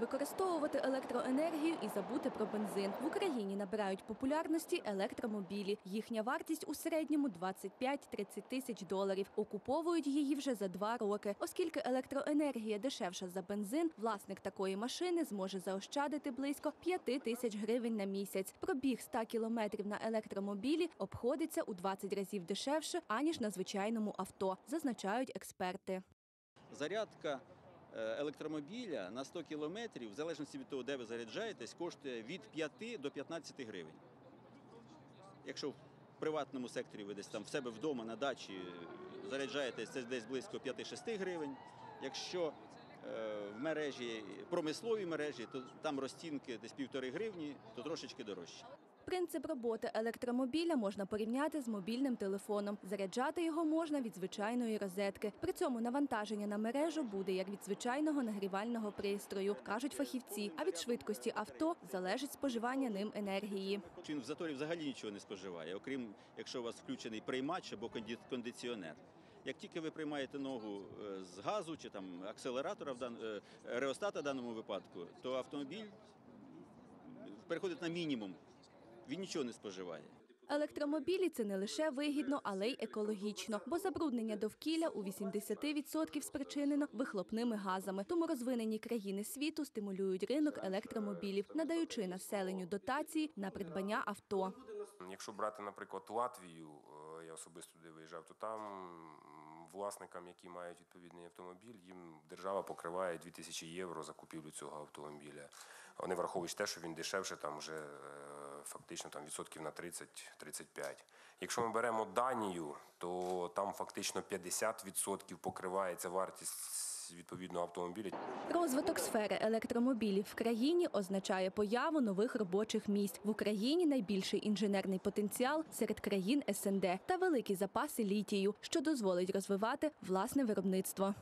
Використовувати електроенергію і забути про бензин. В Україні набирають популярності електромобілі. Їхня вартість у середньому 25-30 тисяч доларів. Окуповують її вже за два роки. Оскільки електроенергія дешевша за бензин, власник такої машини зможе заощадити близько 5 тисяч гривень на місяць. Пробіг 100 кілометрів на електромобілі обходиться у 20 разів дешевше, аніж на звичайному авто, зазначають експерти. Зарядка електромобіля на 100 кілометрів, в залежності від того, де ви заряджаєтесь, коштує від 5 до 15 гривень. Якщо в приватному секторі ви десь там в себе вдома на дачі е, заряджаєтесь, це десь близько 5-6 гривень. Якщо е, в мережі, промисловій мережі, то там розцінки десь півтори гривні, то трошечки дорожче. Принцип роботи електромобіля можна порівняти з мобільним телефоном. Заряджати його можна від звичайної розетки. При цьому навантаження на мережу буде як від звичайного нагрівального пристрою, кажуть фахівці. А від швидкості авто залежить споживання ним енергії. Він в заторі взагалі нічого не споживає, окрім якщо у вас включений приймач або кондиціонер. Як тільки ви приймаєте ногу е, з газу чи там акселератора в дан... е, реостата в даному випадку, то автомобіль переходить на мінімум. Він нічого не споживає. Електромобілі це не лише вигідно, але й екологічно, бо забруднення довкілля у 80% спричинено вихлопними газами. Тому розвинені країни світу стимулюють ринок електромобілів, надаючи населенню дотації на придбання авто. Якщо брати, наприклад, Латвію, е, я особисто туди виїжджав, то там власникам, які мають відповідний автомобіль, їм держава покриває 2000 євро за купівлю цього автомобіля. Вони враховують те, що він дешевше, там вже е, фактично там відсотків на 30-35. Якщо ми беремо Данію, то там фактично 50% покривається вартість відповідного автомобіля. Розвиток сфери електромобілів в країні означає появу нових робочих місць. В Україні найбільший інженерний потенціал серед країн СНД та великі запаси літію, що дозволить розвивати власне виробництво.